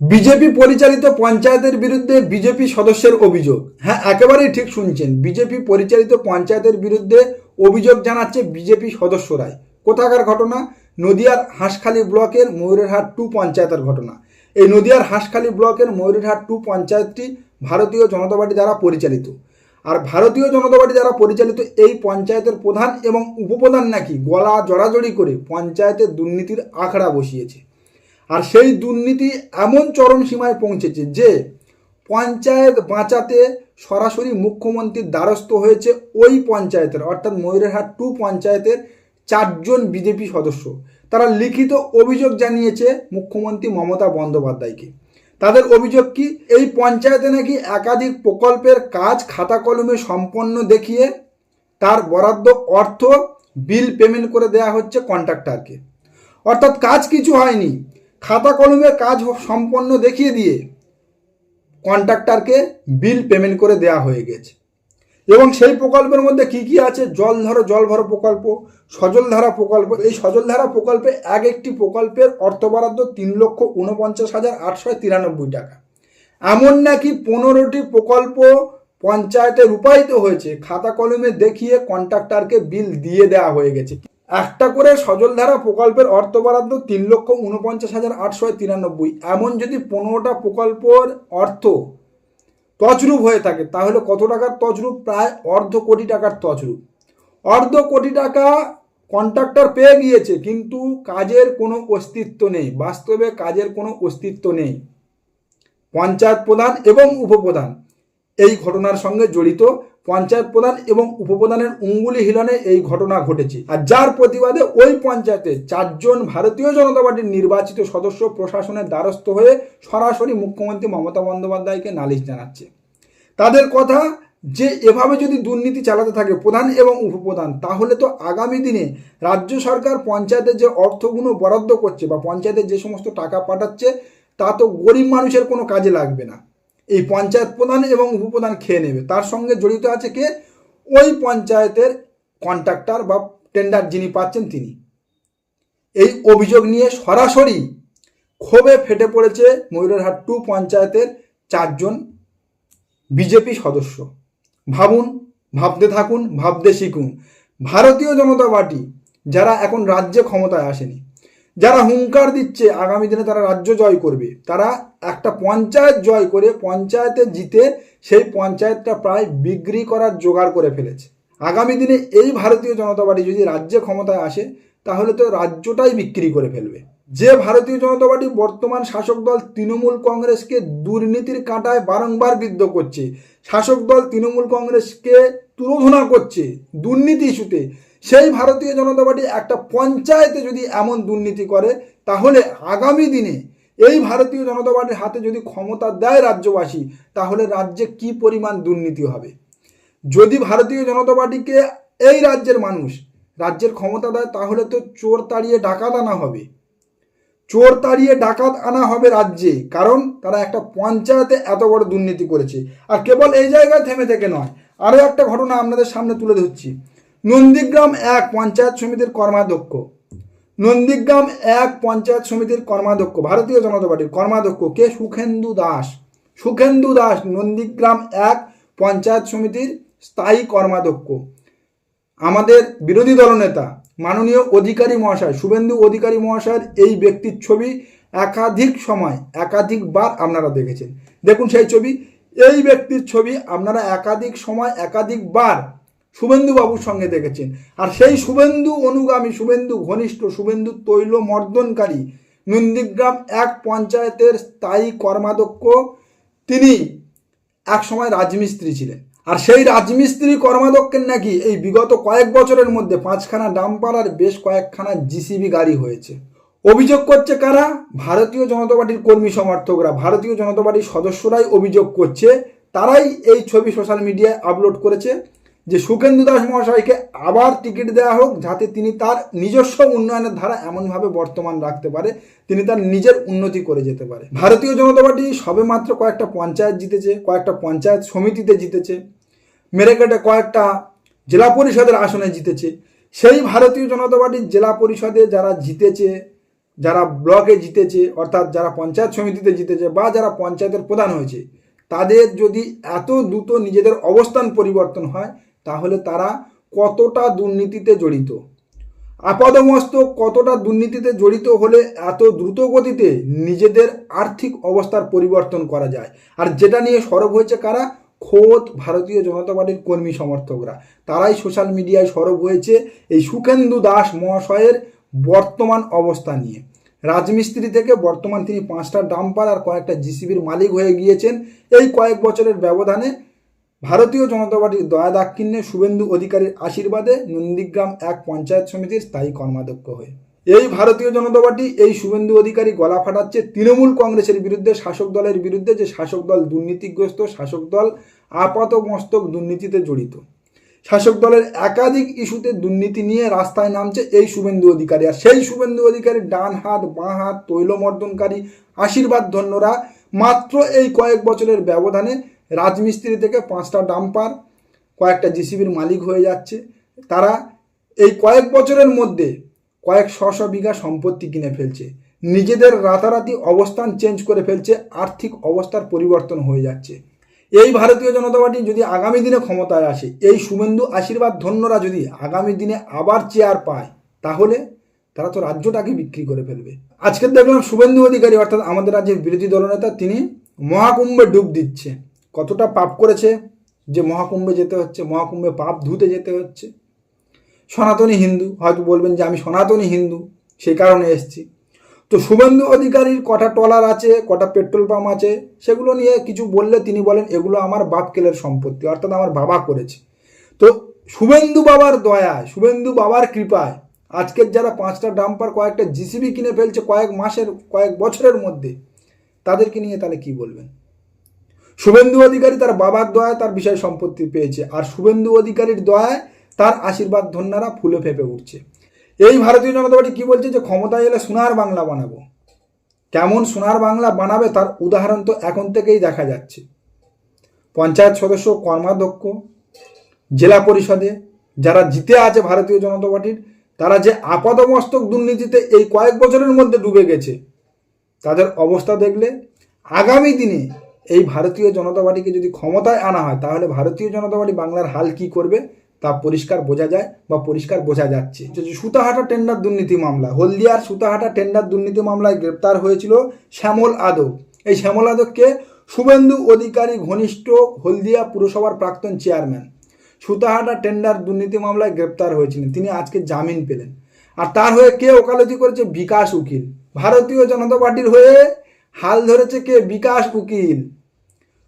BJP পরিচালিত পঞ্চায়েতের বিরুদ্ধে বিজেপি সদস্যের অভিযোগ। হ্যাঁ একেবারেই ঠিক শুনছেন। বিজেপি পরিচালিত পঞ্চায়েতের বিরুদ্ধে অভিযোগ জানাচ্ছে বিজেপি সদস্যরাই। কোথাকার ঘটনা? নদিয়ার হাঁসখালী ব্লকের ময়ূরেরহাট টু পঞ্চায়েতের ঘটনা। এই নদিয়ার হাঁসখালী ব্লকের ময়ূরেরহাট টু পঞ্চায়েতটি ভারতীয় জনতা পার্টি দ্বারা পরিচালিত। আর ভারতীয় জনতা পার্টি দ্বারা পরিচালিত এই পঞ্চায়েতের প্রধান এবং উপপ্রধান নাকি গলা জড়াজড়ি করে পঞ্চায়েতের দুর্নীতির আখড়া বসিয়েছে। আর সেই দুর্নীতি এমন চরম সীমায় পৌঁছেছে যে পঞ্চায়েত বাঁচাতে সরাসরি মুখ্যমন্ত্রীর দ্বারস্থ হয়েছে ওই পঞ্চায়েতের, অর্থাৎ ময়ূরেরহাট টু পঞ্চায়েতের চারজন বিজেপি সদস্য। তারা লিখিত অভিযোগ জানিয়েছে মুখ্যমন্ত্রী মমতা বন্দ্যোপাধ্যায়কে। তাদের অভিযোগ কি? এই পঞ্চায়েতে নাকি একাধিক প্রকল্পের কাজ খাতা কলমে সম্পন্ন দেখিয়ে তার বরাদ্দ অর্থ বিল পেমেন্ট করে দেয়া হচ্ছে কন্ট্রাক্টরকে। অর্থাৎ কাজ কিছু হয়নি। খাতা কলমে কাজ সম্পন্ন দেখিয়ে দিয়ে কন্ট্রাক্টরকে বিল পেমেন্ট করে দেয়া হয়ে গেছে। এবং সেই প্রকল্পের মধ্যে কি কি আছে? জল ধরো, জল ভরো প্রকল্প সজলধারা প্রকল্প। এই সজলধারা প্রকল্পে এক একটি প্রকল্পের অর্থ বরাদ্দ তিন লক্ষ উনপঞ্চাশ হাজার আটশো তিরানব্বই টাকা। এমন নাকি পনেরোটি প্রকল্প পঞ্চায়েতে রূপায়িত হয়েছে? খাতা কলমে দেখিয়ে কন্ট্রাক্টরকে বিল দিয়ে দেওয়া হয়ে গেছে। একটা করে সজলধারা প্রকল্পের অর্থ বরাদ্দ তিন লক্ষ উনপঞ্চাশ হাজার আটশো তিরানব্বই। এমন যদি পনেরোটা প্রকল্পর অর্থ তছরূপ হয়ে থাকে, তাহলে কত টাকার তছরূপ? প্রায় অর্ধ কোটি টাকার তছরূপ। অর্ধ কোটি টাকা কন্ট্রাক্টর পেয়ে গিয়েছে, কিন্তু কাজের কোনো অস্তিত্ব নেই। বাস্তবে কাজের কোনো অস্তিত্ব নেই। পঞ্চায়েত প্রধান এবং উপপ্রধান এই ঘটনার সঙ্গে জড়িত। পঞ্চায়েত প্রধান এবং উপপ্রধানের উঙ্গুলি হিলনে এই ঘটনা ঘটেছে। আর যার প্রতিবাদে ওই পঞ্চায়েতে চারজন ভারতীয় জনতা পার্টির নির্বাচিত সদস্য প্রশাসনের দ্বারস্থ হয়ে সরাসরি মুখ্যমন্ত্রী মমতা বন্দ্যোপাধ্যায়কে নালিশ জানাচ্ছে। তাদের কথা যে এভাবে যদি দুর্নীতি চালাতে থাকে প্রধান এবং উপপ্রধান, তাহলে তো আগামী দিনে রাজ্য সরকার পঞ্চায়েতের যে অর্থগুলো বরাদ্দ করছে বা পঞ্চায়েতের যে সমস্ত টাকা পাঠাচ্ছে, তা তো গরিব মানুষের কোনো কাজে লাগবে না। এই পঞ্চায়েত প্রধান এবং উপপ্রধান খেয়ে নেবে। তার সঙ্গে জড়িত আছে কে? ওই পঞ্চায়েতের কন্ট্রাক্টর বা টেন্ডার যিনি পাচ্ছেন তিনি। এই অভিযোগ নিয়ে সরাসরি ক্ষোভে ফেটে পড়েছে ময়ূরেরহাট টু পঞ্চায়েতের চারজন বিজেপি সদস্য। ভাবুন, ভাবতে থাকুন, ভাবতে শিখুন। ভারতীয় জনতা পার্টি, যারা এখন রাজ্যে ক্ষমতায় আসেনি যারা হুঙ্কার দিচ্ছে, আগামী দিনে তারা রাজ্য জয় করবে। তারা একটা পঞ্চায়েত জয় করে, পঞ্চায়েতে জিতে সেই পঞ্চায়েতটা প্রায় বিক্রি করার জোগাড় করে ফেলেছে। আগামী দিনে এই ভারতীয় জনতা পার্টি যদি রাজ্যে ক্ষমতায় আসে, তাহলে তো রাজ্যটাই বিক্রি করে ফেলবে। যে ভারতীয় জনতা পার্টি বর্তমান শাসক দল তৃণমূল কংগ্রেসকে দুর্নীতির কাঁটায় বারংবার বিদ্ধ করছে, শাসক দল তৃণমূল কংগ্রেসকে তুলোধনা করছে দুর্নীতি ইস্যুতে সেই ভারতীয় জনতা পার্টি একটা পঞ্চায়েতে যদি এমন দুর্নীতি করে, তাহলে আগামী দিনে এই ভারতীয় জনতা পার্টির হাতে যদি ক্ষমতা দেয় রাজ্যবাসী, তাহলে রাজ্যে কি পরিমাণ দুর্নীতি হবে? যদি ভারতীয় জনতা পার্টিকে এই রাজ্যের মানুষ রাজ্যের ক্ষমতা দেয়, তাহলে তো চোর তাড়িয়ে ডাকাত আনা হবে। চোর তাড়িয়ে ডাকাত আনা হবে রাজ্যে, কারণ তারা একটা পঞ্চায়েতে এত বড় দুর্নীতি করেছে। আর কেবল এই জায়গায় থেমে থেকে নয়, আরও একটা ঘটনা আপনাদের সামনে তুলে ধরছি। নন্দীগ্রাম এক পঞ্চায়েত সমিতির কর্মাধ্যক্ষ। নন্দীগ্রাম এক পঞ্চায়েত সমিতির কর্মাধ্যক্ষ, ভারতীয় জনতা পার্টির কর্মাধ্যক্ষ কে? সুখেন্দু দাস। সুখেন্দু দাস নন্দীগ্রাম এক পঞ্চায়েত সমিতির স্থায়ী কর্মাধ্যক্ষ। আমাদের বিরোধী দলনেতা মাননীয় অধিকারী মহাশয়, শুভেন্দু অধিকারী মহাশয়ের এই ব্যক্তির ছবি একাধিক সময়, একাধিকবার আপনারা দেখেছেন। দেখুন সেই ছবি, এই ব্যক্তির ছবি আপনারা একাধিক সময়, একাধিকবার শুভেন্দু বাবুর সঙ্গে দেখেছেন। আর সেই শুভেন্দু অনুগামী, শুভেন্দু ঘনিষ্ঠ, শুভেন্দু তৈল মর্দনকারী নন্দীগ্রাম এক পঞ্চায়েতের স্থায়ী কর্মাধ্যক্ষ, তিনি এক সময় রাজমিস্ত্রি ছিলেন। আর সেই রাজমিস্ত্রি কর্মাধ্যক্ষের নাকি এই বিগত কয়েক বছরের মধ্যে পাঁচখানা ডাম্পার আর বেশ কয়েকখানা জিসিবি গাড়ি হয়েছে। অভিযোগ করছে কারা? ভারতীয় জনতা পার্টির কর্মী সমর্থকরা। ভারতীয় জনতা পার্টির সদস্যরাই অভিযোগ করছে, তারাই এই ছবি সোশ্যাল মিডিয়ায় আপলোড করেছে। যে সুখেন্দু দাস মহাশয়কে আবার টিকিট দেওয়া হোক, যাতে তিনি তার নিজস্ব উন্নয়নের ধারা এমনভাবে বর্তমান রাখতে পারে, তিনি তার নিজের উন্নতি করে যেতে পারে। ভারতীয় জনতা পার্টি সবে মাত্র কয়েকটা পঞ্চায়েত জিতেছে, কয়েকটা পঞ্চায়েত সমিতিতে জিতেছে, মেরেকেটে কয়েকটা জেলা পরিষদের আসনে জিতেছে। সেই ভারতীয় জনতা পার্টির জেলা পরিষদে যারা জিতেছে, যারা ব্লকে জিতেছে, অর্থাৎ যারা পঞ্চায়েত সমিতিতে জিতেছে বা যারা পঞ্চায়েতের প্রধান হয়েছে, তাদের যদি এত দ্রুত নিজেদের অবস্থান পরিবর্তন হয় তাহলে তারা কতটা দুর্নীতিতে জড়িত? আপাদমস্তক কতটা দুর্নীতিতে জড়িত হলে এত দ্রুত গতিতে নিজেদের আর্থিক অবস্থার পরিবর্তন করা যায়? আর যেটা নিয়ে সরব হয়েছে কারা? খোদ ভারতীয় জনতা পার্টির কর্মী সমর্থকরা। তারাই সোশ্যাল মিডিয়ায় সরব হয়েছে এই সুখেন্দু দাস মহাশয়ের বর্তমান অবস্থা নিয়ে। রাজমিস্ত্রি থেকে বর্তমান তিনি পাঁচটা ডাম্পার আর কয়েকটা জিসিবির মালিক হয়ে গিয়েছেন। এই কয়েক বছরের ব্যবধানে ভারতীয় জনতা পার্টির দয়া দাক্ষিণ্যে শুভেন্দু অধিকারীর আশীর্বাদে নন্দীগ্রাম এক পঞ্চায়েত সমিতির স্থায়ী কর্মাধ্যক্ষ হয়ে। এই ভারতীয় জনতা পার্টি এই শুভেন্দু অধিকারী গলা ফাটাচ্ছে তৃণমূল কংগ্রেসের বিরুদ্ধে, শাসক দলের বিরুদ্ধে যে শাসক দল দুর্নীতিগ্রস্ত, শাসক দল আপাত মস্তক দুর্নীতিতে জড়িত। শাসক দলের একাধিক ইস্যুতে দুর্নীতি নিয়ে রাস্তায় নামছে এই শুভেন্দু অধিকারী। আর সেই শুভেন্দু অধিকারী ডান হাত, বাঁ হাত, তৈলমর্দনকারী আশীর্বাদ ধন্যরা মাত্র এই কয়েক বছরের ব্যবধানে রাজমিস্ত্রি থেকে পাঁচটা ডাম্পার, কয়েকটা জিসিবির মালিক হয়ে যাচ্ছে। তারা এই কয়েক বছরের মধ্যে কয়েক শ শ বিঘা সম্পত্তি কিনে ফেলছে। নিজেদের রাতারাতি অবস্থান চেঞ্জ করে ফেলছে, আর্থিক অবস্থার পরিবর্তন হয়ে যাচ্ছে। এই ভারতীয় জনতা পার্টি যদি আগামী দিনে ক্ষমতায় আসে, এই শুভেন্দু আশীর্বাদ ধন্যরা যদি আগামী দিনে আবার চেয়ার পায়, তাহলে তারা তো রাজ্যটাকে বিক্রি করে ফেলবে। আজকে দেখলাম শুভেন্দু অধিকারী, অর্থাৎ আমাদের রাজ্যের বিরোধী দলনেতা, তিনি মহাকুম্ভে ডুব দিচ্ছে কতটা পাপ করেছে যে মহাকুম্ভে যেতে হচ্ছে, মহাকুম্ভে পাপ ধুতে যেতে হচ্ছে। সনাতনী হিন্দু হয়তো বলবেন যে আমি সনাতনী হিন্দু, সেই কারণে এসেছি। তো শুভেন্দু অধিকারীর কটা ট্রলার আছে, কটা পেট্রোল পাম্প আছে, সেগুলো নিয়ে কিছু বললে তিনি বলেন, এগুলো আমার বাপকেলের সম্পত্তি, অর্থাৎ আমার বাবা করেছে। তো শুভেন্দু বাবার দয়ায়, শুভেন্দু বাবার কৃপায়, আজকের যারা পাঁচটা ডাম্পার কয়েকটা জিসিবি কিনে ফেলছে কয়েক মাসের, কয়েক বছরের মধ্যে, তাদেরকে নিয়ে তাহলে কি বলবেন? শুভেন্দু অধিকারী তার বাবার দয়ায় তার বিষয় সম্পত্তি পেয়েছে, আর শুভেন্দু অধিকারীর দয়ায় তার আশীর্বাদ ধন্যারা ফুলে ফেপে উঠছে। এই ভারতীয় জনতা পার্টি কি বলছে যে ক্ষমতায় এলে সোনার বাংলা বানাবো? কেমন সোনার বাংলা বানাবে তার উদাহরণ তো এখন থেকেই দেখা যাচ্ছে। পঞ্চায়েত সদস্য, কর্মাধ্যক্ষ, জেলা পরিষদে যারা জিতে আছে ভারতীয় জনতা পার্টির, তারা যে আপাদমস্তক দুর্নীতিতে এই কয়েক বছরের মধ্যে ডুবে গেছে, তাদের অবস্থা দেখলে আগামী দিনে এই ভারতীয় জনতা পার্টিকে যদি ক্ষমতায় আনা হয়, তাহলে ভারতীয় জনতা পার্টি বাংলার হাল কি করবে? তা পরিষ্কার বোঝা যায় বা পরিষ্কার বোঝা যাচ্ছে। সুতাহাটা টেন্ডার দুর্নীতি মামলা, হলদিয়ার সুতাহাটা টেন্ডার দুর্নীতি মামলায় গ্রেপ্তার হয়েছিল শ্যামল আদক। এই শ্যামল আদককে শুভেন্দু অধিকারী ঘনিষ্ঠ হলদিয়া পুরসভার প্রাক্তন চেয়ারম্যান। সুতাহাটা টেন্ডার দুর্নীতি মামলায় গ্রেপ্তার হয়েছিলেন। তিনি আজকে জামিন পেলেন। আর তার হয়ে কে ওকালতি করেছে? বিকাশ উকিল। ভারতীয় জনতা পার্টির হয়ে হাল ধরেছে কে? বিকাশ উকিল।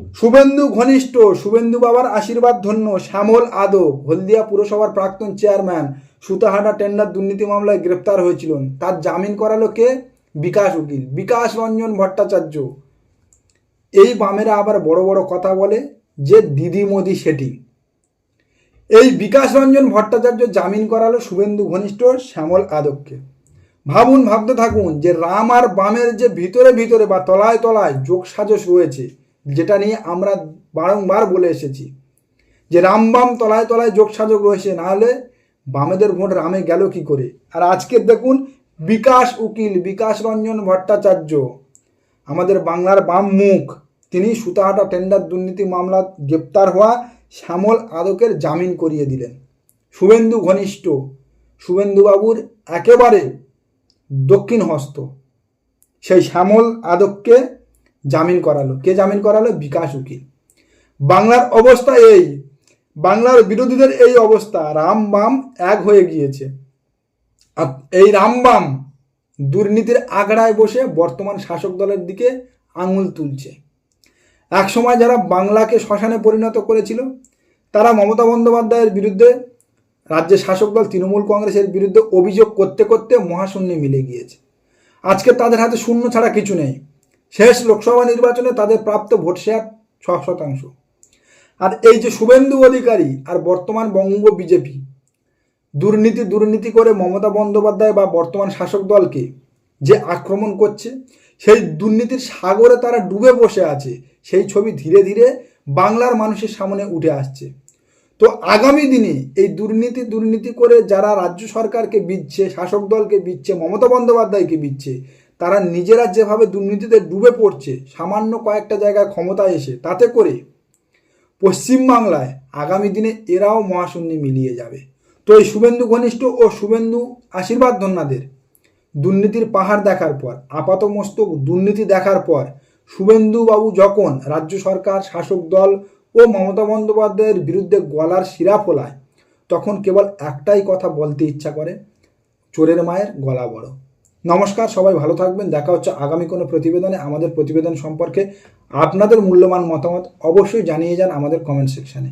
শুভেন্দু ঘনিষ্ঠ, শুভেন্দু বাবার আশীর্বাদ ধন্য, শ্যামল আদব হলদিয়া পুরসভার প্রাক্তন চেয়ারম্যান সুতাহাটা টেন্ডার দুর্নীতি মামলায় গ্রেপ্তার হয়েছিলেন। তার জামিন করালো কে? বিকাশ উকিল। বিকাশ রঞ্জন ভট্টাচার্য। এই বামেরা আবার বড় বড় কথা বলে যে দিদি মোদি সেটি। এই বিকাশ রঞ্জন ভট্টাচার্য জামিন করালো শুভেন্দু ঘনিষ্ঠ, শ্যামল আদককে ভাবুন, ভাবতে থাকুন যে রাম আর বামের যে ভিতরে ভিতরে বা তলায় তলায় যোগ সাজস রয়েছে যেটা নিয়ে আমরা বারংবার বলে এসেছি যে রাম বাম তলায় তলায় যোগ সাজক রয়েছে নাহলে বামেদের ভোট রামে গেল কি করে? আর আজকে দেখুন বিকাশ উকিল, বিকাশ রঞ্জন ভট্টাচার্য, আমাদের বাংলার বাম মুখ, তিনি সুতাহাটা টেন্ডার দুর্নীতি মামলা গ্রেপ্তার হওয়া শ্যামল আদকের জামিন করিয়ে দিলেন। শুভেন্দু ঘনিষ্ঠ, শুভেন্দুবাবুর একেবারে দক্ষিণ হস্ত সেই শ্যামল আদককে জামিন করালো। কে জামিন করালো? বিকাশ উকিল। বাংলার অবস্থা এই। বাংলার বিরোধীদের এই অবস্থা। রাম বাম এক হয়ে গিয়েছে। আর এই রাম বাম দুর্নীতির আগ্রায় বসে বর্তমান শাসক দলের দিকে আঙুল তুলছে। এক সময় যারা বাংলাকে শ্মশানে পরিণত করেছিল, তারা মমতা বন্দ্যোপাধ্যায়ের বিরুদ্ধে, রাজ্যের শাসক দল তৃণমূল কংগ্রেসের বিরুদ্ধে অভিযোগ করতে করতে মহাশূন্যে মিলে গিয়েছে। আজকে তাদের হাতে শূন্য ছাড়া কিছু নেই। শেষ লোকসভা নির্বাচনে তাদের প্রাপ্ত ভোট শেয়ার ছ শতাংশ। আর এই যে শুভেন্দু অধিকারী আর বর্তমান বঙ্গ বিজেপি, দুর্নীতি দুর্নীতি করে মমতা বন্দ্যোপাধ্যায় বা বর্তমান শাসক দলকে যে আক্রমণ করছে, সেই দুর্নীতির সাগরে তারা ডুবে বসে আছে, সেই ছবি ধীরে ধীরে বাংলার মানুষের সামনে উঠে আসছে। তো আগামী দিনে এই দুর্নীতি দুর্নীতি করে যারা রাজ্য সরকারকে বিচ্ছে শাসক দলকে বিচ্ছে মমতা বন্দ্যোপাধ্যায়কে বিচ্ছে তারা নিজেরা যেভাবে দুর্নীতিতে ডুবে পড়ছে, সামান্য কয়েকটা জায়গায় ক্ষমতা এসে, তাতে করে পশ্চিমবাংলায় আগামী দিনে এরাও মহাশূন্যে মিলিয়ে যাবে। তো এই শুভেন্দু ঘনিষ্ঠ ও শুভেন্দু আশীর্বাদ ধন্যাদের, দুর্নীতির পাহাড় দেখার পর আপাতমস্তক দুর্নীতি দেখার পর শুভেন্দুবাবু যখন রাজ্য সরকার, শাসক দল ও মমতা বন্দ্যোপাধ্যায়ের বিরুদ্ধে গলার শিরা ফোলায়, তখন কেবল একটাই কথা বলতে ইচ্ছা করে, চোরের মায়ের গলা বড়। নমস্কার, সবাই ভালো থাকবেন। দেখা হচ্ছে আগামী কোনো প্রতিবেদনে। আমাদের প্রতিবেদন সম্পর্কে আপনাদের মূল্যবান মতামত অবশ্যই জানিয়ে যান আমাদের কমেন্ট সেকশনে